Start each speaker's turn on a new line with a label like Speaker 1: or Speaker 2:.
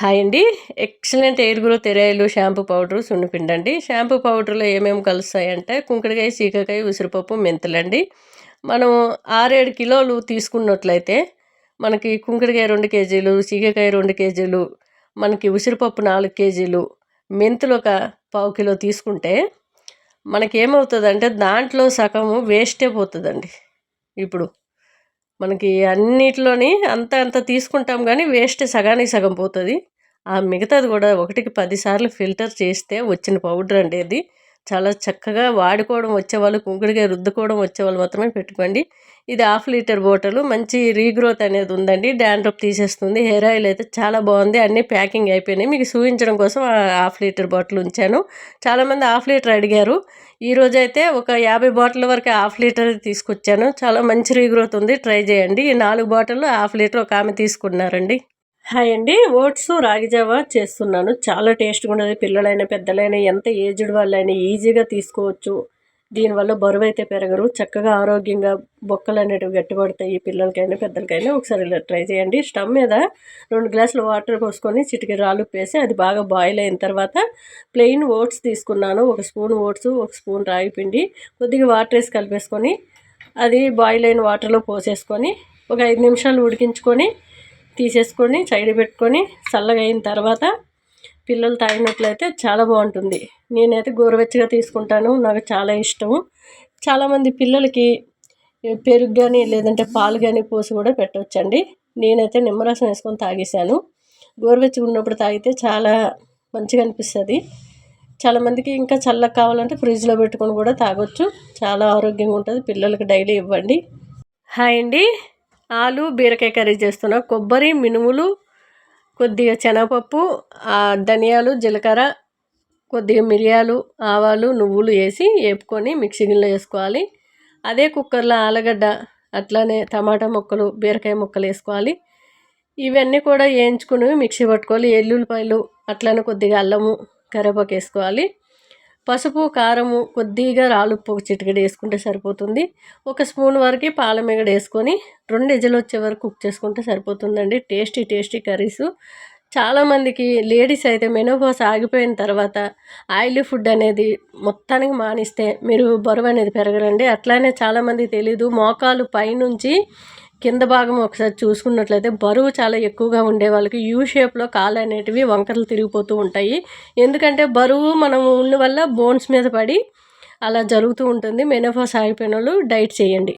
Speaker 1: Hi అండి. Excellent hair growth ఎరాయిలు shampoo powder సున్నిపిండి అండి షాంపూ పౌడర్లో ఏమేమి కలుస్తాయంటే కుంకుడుకాయ చీకకాయ ఉసిరిపప్పు మెంతులండి. మనం ఆరేడు కిలోలు తీసుకున్నట్లయితే మనకి కుంకుడుకాయ రెండు కేజీలు చీకకాయ రెండు కేజీలు మనకి ఉసిరిపప్పు నాలుగు కేజీలు మెంతులు ఒక పావు కిలో తీసుకుంటే మనకి ఏమవుతుందంటే దాంట్లో సగము వేస్టే పోతుందండి. ఇప్పుడు మనకి అన్నిటిలోని అంత అంత తీసుకుంటాం కానీ వేస్ట్ సగానికి సగం పోతుంది. ఆ మిగతాది కూడా ఒకటికి పదిసార్లు ఫిల్టర్ చేస్తే వచ్చిన పౌడర్ అండి అది. చాలా చక్కగా వాడుకోవడం వచ్చేవాళ్ళు కుంకుడికాయ రుద్దుకోవడం వచ్చేవాళ్ళు మాత్రమే పెట్టుకోండి. ఇది హాఫ్ లీటర్ బాటిల్. మంచి రీగ్రోత్ అనేది ఉందండి. డాండ్రప్ తీసేస్తుంది. హెయిర్ ఆయిల్ అయితే చాలా బాగుంది. అన్నీ ప్యాకింగ్ అయిపోయినాయి. మీకు చూపించడం కోసం హాఫ్ లీటర్ బాటిల్ ఉంచాను. చాలామంది హాఫ్ లీటర్ అడిగారు. ఈరోజు అయితే ఒక యాభై బాటిల్ వరకు హాఫ్ లీటర్ తీసుకొచ్చాను. చాలా మంచి రీగ్రోత్ ఉంది. ట్రై చేయండి. ఈ నాలుగు బాటిల్ హాఫ్ లీటర్ ఒక ఆమె తీసుకున్నారండి. హాయ్ అండి. ఓట్స్ రాగి జావా చేస్తున్నాను. చాలా టేస్ట్గా ఉండేది పిల్లలైనా పెద్దలైనా ఎంత ఏజ్డ్ వాళ్ళైనా ఈజీగా తీసుకోవచ్చు. దీనివల్ల బరువు అయితే పెరగరు. చక్కగా ఆరోగ్యంగా బొక్కలు అనేటివి గట్టిపడతాయి. పిల్లలకైనా పెద్దలకైనా ఒకసారి ఇలా ట్రై చేయండి. స్టవ్ మీద రెండు గ్లాసులు వాటర్ పోసుకొని చిటికి రాళ్ళు పేసి అది బాగా బాయిల్ అయిన తర్వాత ప్లెయిన్ ఓట్స్ తీసుకున్నాను. ఒక స్పూన్ ఓట్స్ ఒక స్పూన్ రాగి పిండి కొద్దిగా వాటర్ వేసి కలిపేసుకొని అది బాయిల్ అయిన వాటర్లో పోసేసుకొని ఒక ఐదు నిమిషాలు ఉడికించుకొని తీసేసుకొని సైడ్ పెట్టుకొని చల్లగా అయిన తర్వాత పిల్లలు తాగినట్లయితే చాలా బాగుంటుంది. నేనైతే గోరువెచ్చగా తీసుకుంటాను. నాకు చాలా ఇష్టము. చాలామంది పిల్లలకి పెరుగు కానీ లేదంటే పాలు కానీ పోసి కూడా పెట్టవచ్చండి నేనైతే నిమ్మరసం వేసుకొని తాగేశాను. గోరువెచ్చగా ఉన్నప్పుడు తాగితే చాలా మంచిగా అనిపిస్తుంది. చాలామందికి ఇంకా చల్లగా కావాలంటే ఫ్రిడ్జ్లో పెట్టుకొని కూడా తాగొచ్చు. చాలా ఆరోగ్యంగా ఉంటుంది. పిల్లలకి డైలీ ఇవ్వండి. హాయ్ అండి. ఆలు బీరకాయ కర్రీ చేస్తున్నా. కొబ్బరి మినుములు కొద్దిగా శనగపప్పు ధనియాలు జీలకర్ర కొద్దిగా మిరియాలు ఆవాలు నువ్వులు వేసి వేపుకొని మిక్సీ గిన్నెలో వేసుకోవాలి. అదే కుక్కర్లో ఆలుగడ్డ అట్లానే టమాటా ముక్కలు బీరకాయ ముక్కలు వేసుకోవాలి. ఇవన్నీ కూడా వేయించుకుని మిక్సీ పట్టుకోవాలి ఎల్లుల్లిపాయలు అట్లనే కొద్దిగా అల్లము కరివేపాకు వేసుకోవాలి. పసుపు కారము కొద్దిగా రాలుప్పు ఒక చిటికెడ వేసుకుంటే సరిపోతుంది. ఒక స్పూన్ వరకు పాలమిగడ వేసుకొని రెండు ఎజలు వచ్చే వరకు కుక్ చేసుకుంటే సరిపోతుందండి. Tasty tasty curries. చాలామందికి లేడీస్ అయితే మెనోపాస్ ఆగిపోయిన తర్వాత ఆయిలీ ఫుడ్ అనేది మొత్తానికి మానిస్తే మీరు బరువు అనేది పెరగరండి. అట్లానే చాలామంది తెలీదు. మోకాలు పైనుంచి కింద భాగం ఒకసారి చూసుకున్నట్లయితే బరువు చాలా ఎక్కువగా ఉండే వాళ్ళకి యూ షేప్లో కాళ్ళు అనేటివి వంకరలు తిరిగిపోతూ ఉంటాయి. ఎందుకంటే బరువు మనం ఉన్న వల్ల బోన్స్ మీద పడి అలా జరుగుతూ ఉంటుంది. మెనోఫాస్ ఆగిపోయిన వాళ్ళు డైట్ చేయండి.